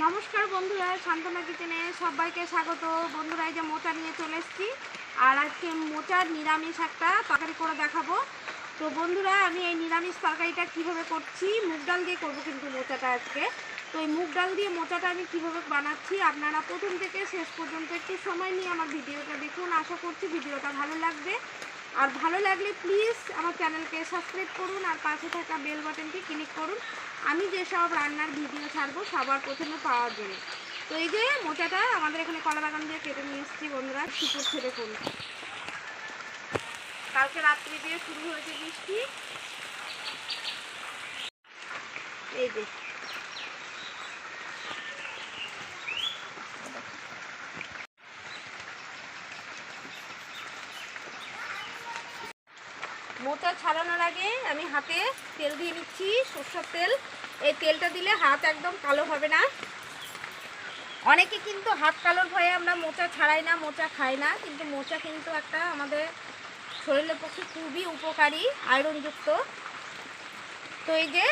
নমস্কার বন্ধুরা, শান্তনা কিচেনে সবাইকে স্বাগত। বন্ধুরা, এই যে মোচা নিয়ে চলে এসেছি। আর আজকে মোচার নিরামিষ একটা তরকারি করে দেখাবো। তো বন্ধুরা, আমি এই নিরামিষ তরকারিটা কীভাবে করছি, মুগ ডাল দিয়ে করব কিন্তু মোচাটা আজকে। তো এই মুগ ডাল দিয়ে মোচাটা আমি কীভাবে বানাচ্ছি, আপনারা প্রথম থেকে শেষ পর্যন্ত একটু সময় নিয়ে আমার ভিডিওটা দেখুন। আশা করছি ভিডিওটা ভালো লাগবে। আর ভালো লাগলে প্লিজ আমার চ্যানেলকে সাবস্ক্রাইব করুন আর পাশে থাকা বেল বাটনটি ক্লিক করুন। আমি যেসব রান্নার ভিডিও ছাড়বো সবার প্রথমে পাওয়ার জন্য। তো এই যে মোচাটা আমাদের এখানে কলা বাগান দিয়ে কেটে নিয়ে এসেছি বন্ধুরা শুকুর ছেড়ে ফুল। কালকে রাত্রি দিয়ে শুরু হয়েছে বৃষ্টি। এই যে মোচা ছাড়ানোর আগে আমি হাতে তেল দিয়ে নিচ্ছি, সর্ষের তেল। এই তেলটা দিলে হাত একদম কালো হবে না। অনেকে কিন্তু হাত কালোর ভয়ে আমরা মোচা ছাড়াই না, মোচা খাই না, কিন্তু মোচা কিন্তু একটা আমাদের শরীরের পক্ষে খুবই উপকারী, আয়রনযুক্ত। তো এই যে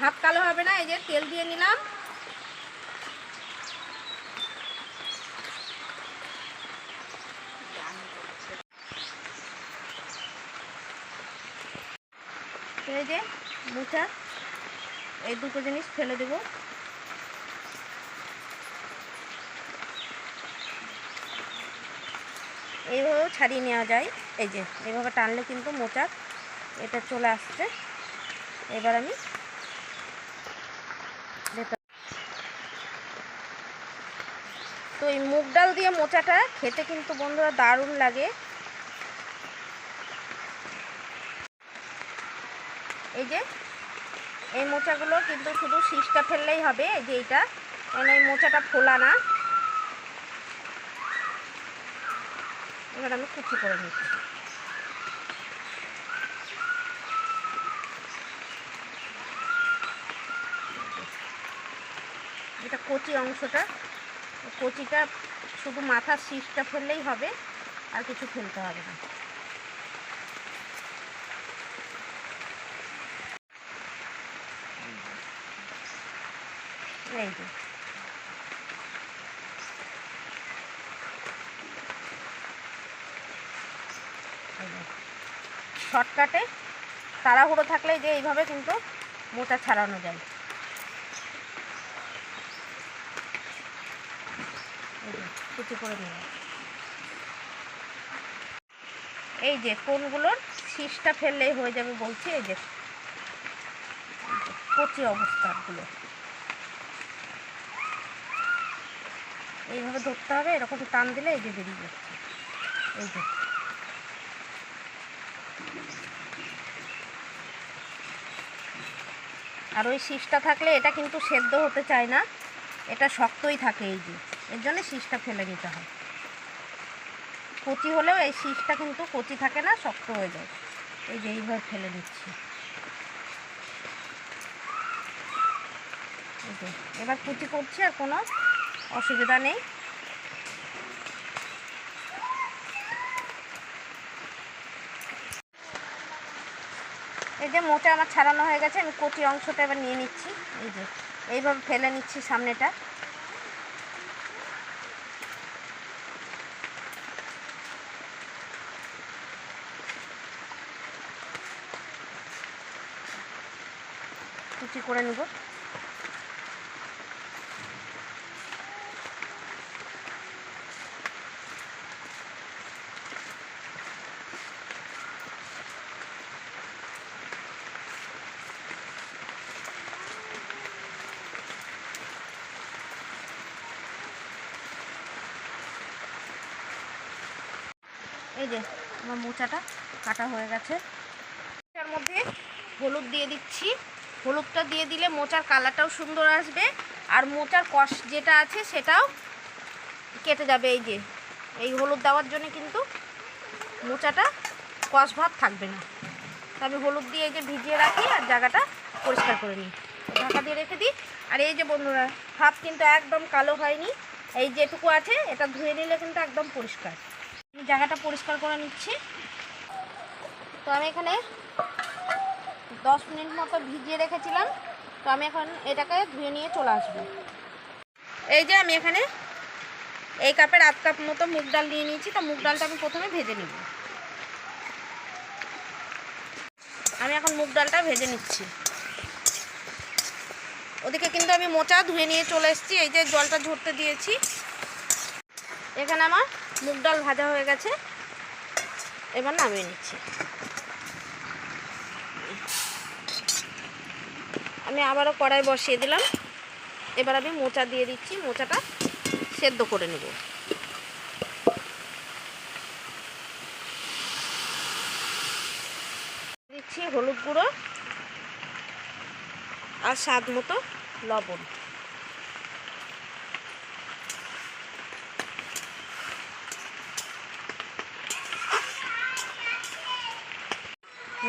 হাত কালো হবে না, এই যে তেল দিয়ে নিলাম তো এই যে মোচা এই দুটো জিনিস ফেলে দেব। এইভাবেও ছাড়িয়ে নেওয়া যায়। এই যে, এইভাবে টানলে কিন্তু মোচা এটা চলে আসছে। এবার আমি তো এই মুগ ডাল দিয়ে মোচাটা খেতে কিন্তু বন্ধুরা দারুণ লাগে। এই যে, এই মোচাগুলো কিন্তু শুধু শীষটা ফেললেই হবে, এই যে এইটা। কারণ এই মোচাটা ফোলা না। এবার আমি কুচি করে নিচ্ছি। এটা কচি অংশটা। কচিটা শুধু মাথার শীষটা ফেললেই হবে, আর কিছু ফেলতে হবে না। এই যে শর্টকাটে তাড়াহুড়ো থাকলে যে এইভাবে কিন্তু মোটা ছাড়ানো যায়। কুচি করে এই যে কোনগুলোর শীষটা ফেললেই হয়ে যাবে বলছি এই যে এই যে, কচি অবস্থাগুলো এইভাবে ধরতে হবে, এরকম টান দিলে এই যে বেরিয়ে যাচ্ছে। এই যে। আর ওই শীষটা থাকলে এটা কিন্তু সেদ্ধ হতে চায় না, এটা শক্তই থাকে এই যে, এর জন্য শীষটা ফেলে নিতে হয়। কচি হলেও এই শীষটা কিন্তু কচি থাকে না, শক্ত হয়ে যায়। এই যে এইভাবে ফেলে দিচ্ছি। এবার কুচি করছি আর কোনো অসুবিধা নেই। এই যে মোটা আমার ছাড়ানো হয়ে গেছে, আমি কচি অংশটা এবার নিয়ে নিচ্ছি। এই যে, এইভাবে ফেলে নিচ্ছি সামনেটা। কুচি করে নেব। এই যে, আমার মোচাটা কাটা হয়ে গেছে। মোচার মধ্যে হলুদ দিয়ে দিচ্ছি। হলুদটা দিয়ে দিলে মোচার কালারটাও সুন্দর আসবে। আর মোচার কষ যেটা আছে সেটাও কেটে যাবে এই যে। এই হলুদ দেওয়ার জন্য কিন্তু মোচাটা কষ ভাব থাকবে না। আমি হলুদ দিয়ে এই যে ভিজিয়ে রাখি আর জায়গাটা পরিষ্কার করে নিই। ঢাকা দিয়ে রেখে দিই। আর এই যে বন্ধুরা, ভাব কিন্তু একদম কালো হয়নি। এই যেটুকু আছে, এটা ধুয়ে নিলে কিন্তু একদম পরিষ্কার। জায়গাটা পরিষ্কার করে নিচ্ছি। তো আমি এখানে দশ মিনিট মতো ভিজিয়ে রেখেছিলাম। তো আমি এখন এটাকে ধুয়ে নিয়ে চলে আসব। এই যে আমি এখানে এই কাপের আধ কাপ মতো মুগ ডাল নিয়ে নিয়েছি। তো মুগ ডালটা আমি প্রথমে ভেজে নিব। আমি এখন মুগ ডালটা ভেজে নিচ্ছি। ওদিকে কিন্তু আমি মোচা ধুয়ে নিয়ে চলে এসেছি। এই যে জলটা ঝরতে দিয়েছি। এখানে আমার মুগ ডাল ভাজা হয়ে গেছে। এবার নামিয়ে নিচ্ছি। আমি আবারও কড়াই বসিয়ে দিলাম। এবার আমি মোচা দিয়ে দিচ্ছি। মোচাটা সেদ্ধ করে নেব। দিচ্ছি হলুদ গুঁড়ো আর স্বাদ মতো লবণ।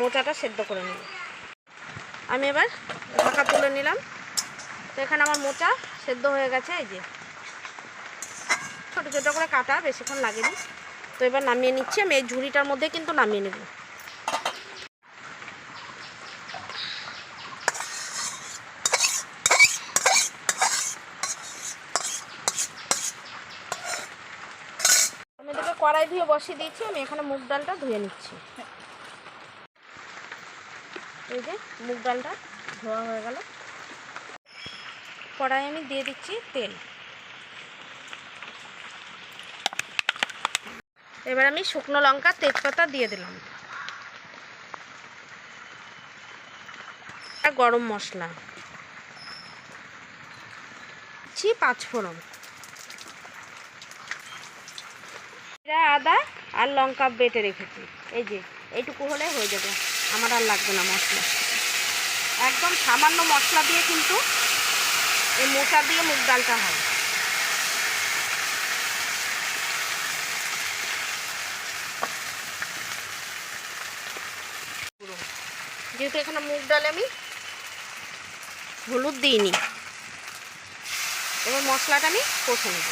মোচাটা সেদ্ধ করে নেব আমি এবার ঢাকা তুলে নিলাম। তো এখানে আমার মোচা সেদ্ধ হয়ে গেছে, এই যে। ছোটো ছোটো করে কাটা, বেশিক্ষণ লাগেনি। তো এবার নামিয়ে নিচ্ছি। আমি এই ঝুড়িটার মধ্যে কিন্তু নামিয়ে নেব। আমি কড়াই ধুয়ে বসিয়ে দিয়েছি। আমি এখানে মুগ ডালটা ধুয়ে নিচ্ছি। এই যে মুগ ডালটা ধোয়া হয়ে গেল। কড়াই আমি দিয়ে দিচ্ছি তেল। এবার আমি শুকনো লঙ্কা, তেজপাতা দিয়ে দিলাম। গরম মশলা। দিচ্ছি পাঁচ ফোড়ন। আদা আর লঙ্কা বেটে রেখেছি। এই যে, এইটুকু হলে হয়ে যাবে। আমার আর লাগবে না মশলা। একদম সামান্য মশলা দিয়ে কিন্তু এই মোটা দিয়ে মুগ ডালটা হয়। যেহেতু এখানে মুগ ডালে আমি হলুদ দিইনি, এবার মশলাটা আমি কষে নেব।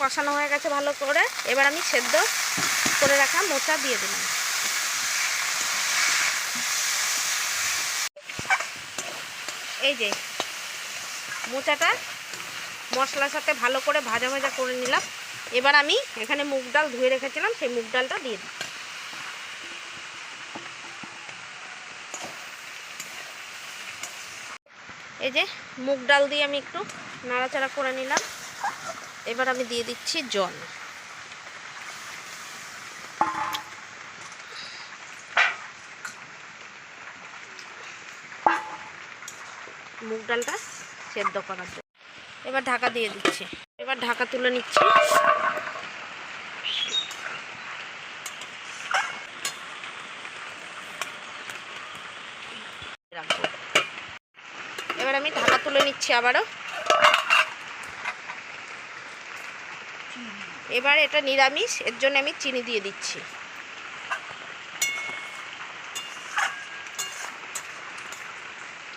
কষানো হয়ে গেছে ভালো করে, এবার আমি সেদ্ধ করে রাখা মোচা দিয়ে দিলাম। এই যে মোচাটা মশলার সাথে ভালো করে ভাজা ভাজা করে নিলাম। এবার আমি এখানে মুগ ডাল ধুয়ে রেখেছিলাম, সেই মুগ ডালটা দিয়ে দিই। এই যে মুগ ডাল দিয়ে আমি একটু নাড়াচাড়া করে নিলাম। এবার আমি দিয়ে দিচ্ছি জল। মুগ ডালটা সেদ্ধ করার জন্য। এবার ঢাকা দিয়ে দিচ্ছি। এবার ঢাকা তুলে নিচ্ছি। এবার আমি ঢাকা তুলে নিচ্ছি আবারও। এবার এটা নিরামিষ, এর জন্য আমি চিনি দিয়ে দিচ্ছি।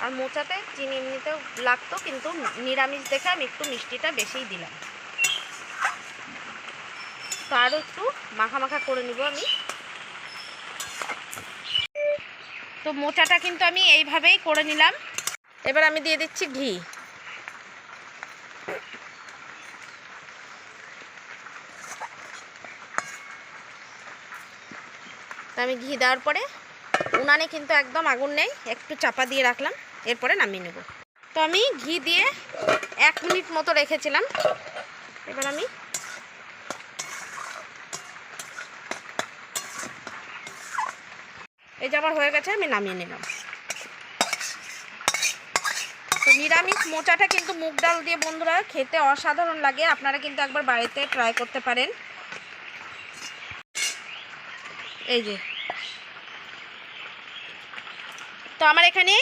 আর মোচাতে চিনি এমনিতেও লাগতো, কিন্তু নিরামিষ দেখে আমি একটু মিষ্টিটা বেশিই দিলাম। তো আরও একটু মাখা মাখা করে নিব আমি। তো মোচাটা কিন্তু আমি এইভাবেই করে নিলাম। এবার আমি দিয়ে দিচ্ছি ঘি। আমি ঘি দেওয়ার পরে উনানে কিন্তু একদম আগুন নেই, একটু চাপা দিয়ে রাখলাম। এরপরে নামিয়ে নেব। তো আমি ঘি দিয়ে এক মিনিট মতো রেখেছিলাম। এবার আমি এই যে আমার হয়ে গেছে, আমি নামিয়ে নিলাম। তো নিরামিষ মোচাটা কিন্তু মুগ ডাল দিয়ে বন্ধুরা খেতে অসাধারণ লাগে। আপনারা কিন্তু একবার বাড়িতে ট্রাই করতে পারেন। এই যে। তো আমার এখানে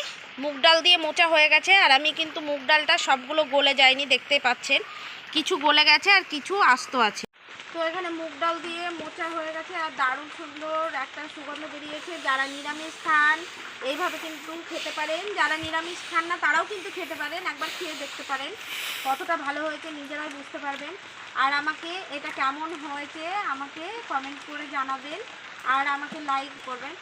মুগ ডাল দিয়ে মোচা হয়ে গেছে আর আমি কিন্তু মুগ ডালটা সবগুলো গলে যায়নি দেখতে পাচ্ছেন। কিছু গলে গেছে আর কিছু আস্ত আছে। তো এখানে মুগ ডাল দিয়ে মোচা হয়ে গেছে আর দারুণ সুন্দর একটা সুগন্ধ বেরিয়েছে। যারা নিরামিষ খান, এইভাবে কিন্তু খেতে পারেন। যারা নিরামিষ খান না, তারাও কিন্তু খেতে পারেন। একবার খেয়ে দেখতে পারেন কতটা ভালো হয়েছে, নিজেরাই বুঝতে পারবেন। আর আমাকে এটা কেমন হয়েছে, আমাকে কমেন্ট করে জানাবেন। আর আমাকে লাইক করবেন।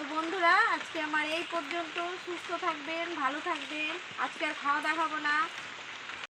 তো বন্ধুরা, আজকে আমার এই পর্যন্ত সুস্থ থাকবেন, ভালো থাকবেন। আজকে আর খাওয়া দেখাবো না।